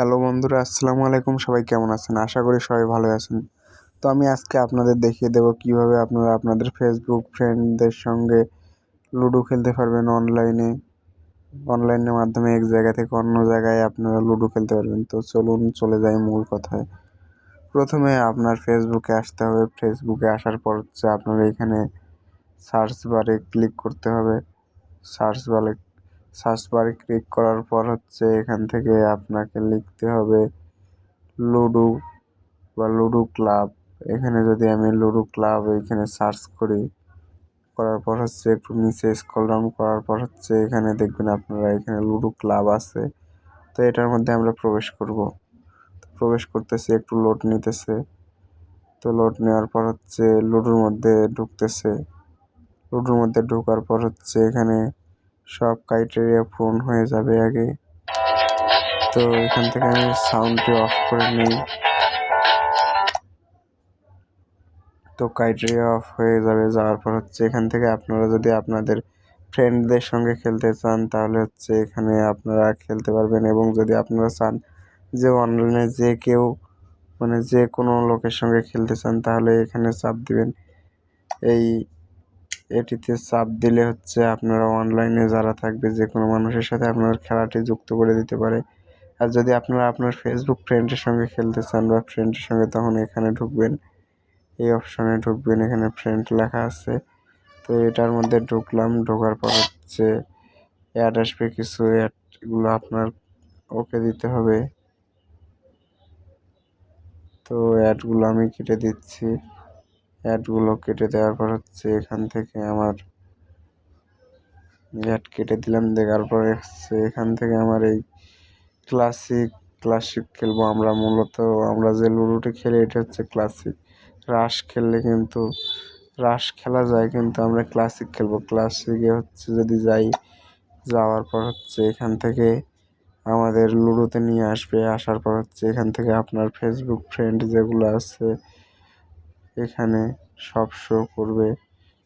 Hello বন্ধুরা, আসসালামু আলাইকুম। সবাই কেমন আছেন? আশা করি সবাই ভালো আছেন। তো আমি আজকে আপনাদের দেখিয়ে দেবো কীভাবে আপনারা আপনাদের ফেসবুক ফ্রেন্ডদের সঙ্গে লুডো খেলতে পারবেন অনলাইনে অনলাইনের মাধ্যমে এক জায়গা থেকে অন্য জায়গায় আপনারা লুডো খেলতে পারবেন। তো চলুন, চলে যাই মূল কথায়। প্রথমে আপনার ফেসবুকে আসতে হবে। ফেসবুকে আসার পর হচ্ছে আপনার এখানে সার্চ বারে ক্লিক করতে হবে। সার্চ বারে সার্চ বারে ক্লিক করার পর হচ্ছে এখান থেকে আপনাকে লিখতে হবে লুডো বা লুডো ক্লাব এখানে যদি আমি লুডো ক্লাব এখানে সার্চ করি, করার পর হচ্ছে একটু নিচে স্ক্রল ডাউন করার পর হচ্ছে এখানে দেখবেন আপনারা এখানে লুডো ক্লাব আছে। তো এটার মধ্যে আমরা প্রবেশ করব। প্রবেশ করতেছে, একটু লোড নিতেছে। তো লোড নেওয়ার পর হচ্ছে লুডোর মধ্যে ঢুকতেছে। লুডোর মধ্যে ঢোকার পর হচ্ছে এখানে সব ক্রাইটেরিয়া পূরণ হয়ে যাবে আগে। তো এখান থেকে আমি সাউন্ডটি অফ করে নিই। তো ক্রাইটেরিয়া অফ হয়ে যাবে, যাওয়ার পর হচ্ছে এখান থেকে আপনারা যদি আপনাদের ফ্রেন্ডদের সঙ্গে খেলতে চান, তাহলে হচ্ছে এখানে আপনারা খেলতে পারবেন এবং যদি আপনারা চান যে অনলাইনে যে কেউ মানে যে কোনো লোকের সঙ্গে খেলতে চান, তাহলে এখানে চাপ দিবেন। এই এটিতে চাপ দিলে হচ্ছে আপনারা অনলাইনে যারা থাকবে যে কোনো মানুষের সাথে আপনার খেলাটি যুক্ত করে দিতে পারে। আর যদি আপনারা আপনার ফেসবুক ফ্রেন্ডের সঙ্গে খেলতে চান বা ফ্রেন্ডের সঙ্গে, তখন এখানে ঢুকবেন। এই অপশানে ঢুকবেন, এখানে ফ্রেন্ড লেখা আছে। তো এটার মধ্যে ঢুকলাম, ঢোকার পর হচ্ছে অ্যাড আসবে কিছু অ্যাডগুলো আপনার ওকে দিতে হবে। তো অ্যাডগুলো আমি কেটে দিচ্ছি। অ্যাডগুলো কেটে দেওয়ার পর হচ্ছে এখান থেকে আমার অ্যাড কেটে দিলাম। দেখার পর হচ্ছে এখান থেকে আমার এই ক্লাসিক ক্লাসিক খেলব আমরা মূলত। আমরা যে লুডোটি খেলি, এটা হচ্ছে ক্লাসিক রাশ খেললে কিন্তু রাশ খেলা যায় কিন্তু আমরা ক্লাসিক খেলব। ক্লাসিকে হচ্ছে যদি যাই, যাওয়ার পর হচ্ছে এখান থেকে আমাদের লুডোতে নিয়ে আসবে। আসার পর হচ্ছে এখান থেকে আপনার ফেসবুক ফ্রেন্ড যেগুলো আছে এখানে সব শো করবে।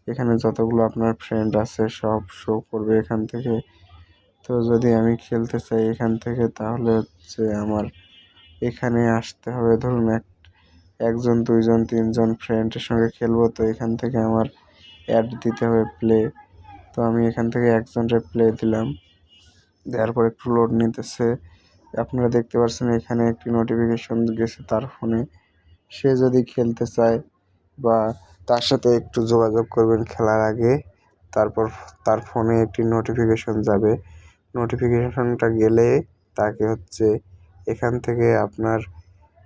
এখানে যতগুলো আপনার ফ্রেন্ড আছে, সব শো করবে এখান থেকে। তো যদি আমি খেলতে চাই এখান থেকে, তাহলে হচ্ছে আমার এখানে আসতে হবে। ধরুন এক, একজন, দুইজন, তিনজন ফ্রেন্ডের সঙ্গে খেলব, তো এখান থেকে আমার অ্যাড দিতে হবে প্লে তো আমি এখান থেকে একজনের প্লে দিলাম। দেওয়ার পর একটু লোড নিতেছে। আপনারা দেখতে পাচ্ছেন এখানে একটি নোটিফিকেশন গেছে তার ফোনে সে যদি খেলতে চায় বা তার সাথে একটু যোগাযোগ করবেন খেলার আগে। তারপর তার ফোনে একটি নোটিফিকেশন যাবে। নোটিফিকেশনটা গেলে তাকে হচ্ছে এখান থেকে আপনার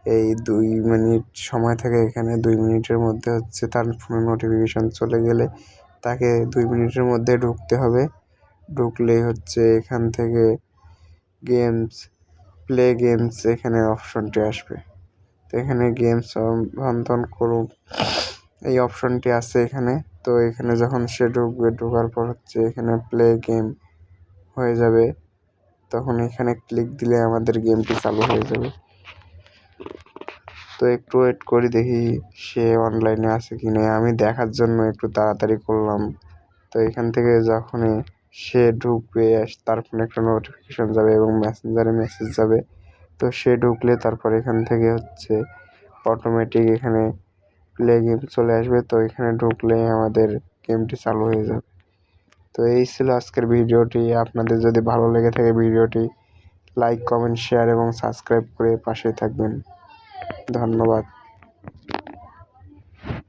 এই দুই মিনিট সময় থাকে এখানে দুই মিনিটের মধ্যে হচ্ছে তার ফোনে নোটিফিকেশান চলে গেলে তাকে দুই মিনিটের মধ্যে ঢুকতে হবে। ঢুকলেই হচ্ছে এখান থেকে গেমস প্লে গেমস এখানে অপশনটি আসবে। তো এখানে গেমস বন্ধন করুন এই অপশনটি আছে এখানে। তো এখানে যখন সে ঢুকবে, ঢোকার পর হচ্ছে এখানে প্লে গেম হয়ে যাবে। তখন এখানে ক্লিক দিলে আমাদের গেমটি চালু হয়ে যাবে। তো একটু ওয়েট করি, দেখি সে অনলাইনে আছে কি না আমি দেখার জন্য একটু তাড়াতাড়ি করলাম। তো এখান থেকে যখনই সে ঢুকবে, তার ফোনে একটা নোটিফিকেশান যাবে এবং মেসেঞ্জারে মেসেজ যাবে। সে ঢুকলে তারপর এখান থেকে হচ্ছে অটোমেটিক এখানে প্লে গেম চলে আসবে। তো এখানে ঢুকলেই আমাদের গেমটি চালু হয়ে যাবে। তো এই ছিল আজকের ভিডিওটি। আপনাদের যদি ভালো লেগে থাকে ভিডিওটি লাইক কমেন্ট শেয়ার এবং সাবস্ক্রাইব করে পাশে থাকবেন। ধন্যবাদ।